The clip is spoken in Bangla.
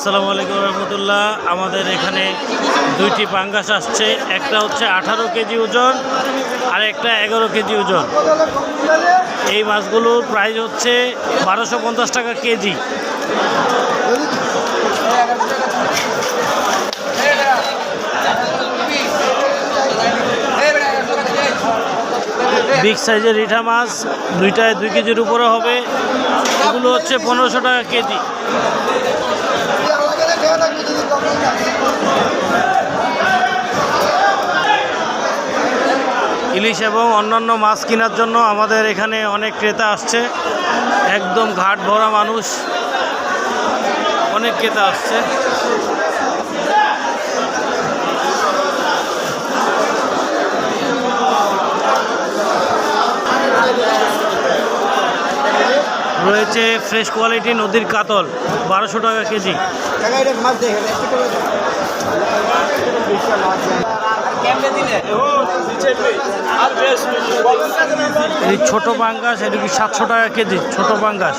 আসসালামু আলাইকুম রহমতুল্লাহ। আমাদের এখানে দুইটি পাঙ্গাস আসছে। একটা হচ্ছে আঠারো কেজি ওজন, আর একটা এগারো কেজি ওজন। এই মাছগুলোর প্রাইস হচ্ছে বারোশো টাকা কেজি। বিগ সাইজের রিঠা মাছ, দুইটায় দুই কেজির উপরে হবে। এগুলো হচ্ছে পনেরোশো টাকা কেজি। ইলিশ এবং অন্যান্য মাছ কেনার জন্য আমাদের এখানে অনেক ক্রেতা আসছে। একদম ঘাট ভরা মানুষ অনেক ক্রেতা আসছে। রয়েছে ফ্রেশ কোয়ালিটি নদীর কাতল, বারোশো টাকা কেজি। এই ছোট পাঙ্গাস, এটা কি সাতশো টাকা কেজি? ছোট পাঙ্গাস।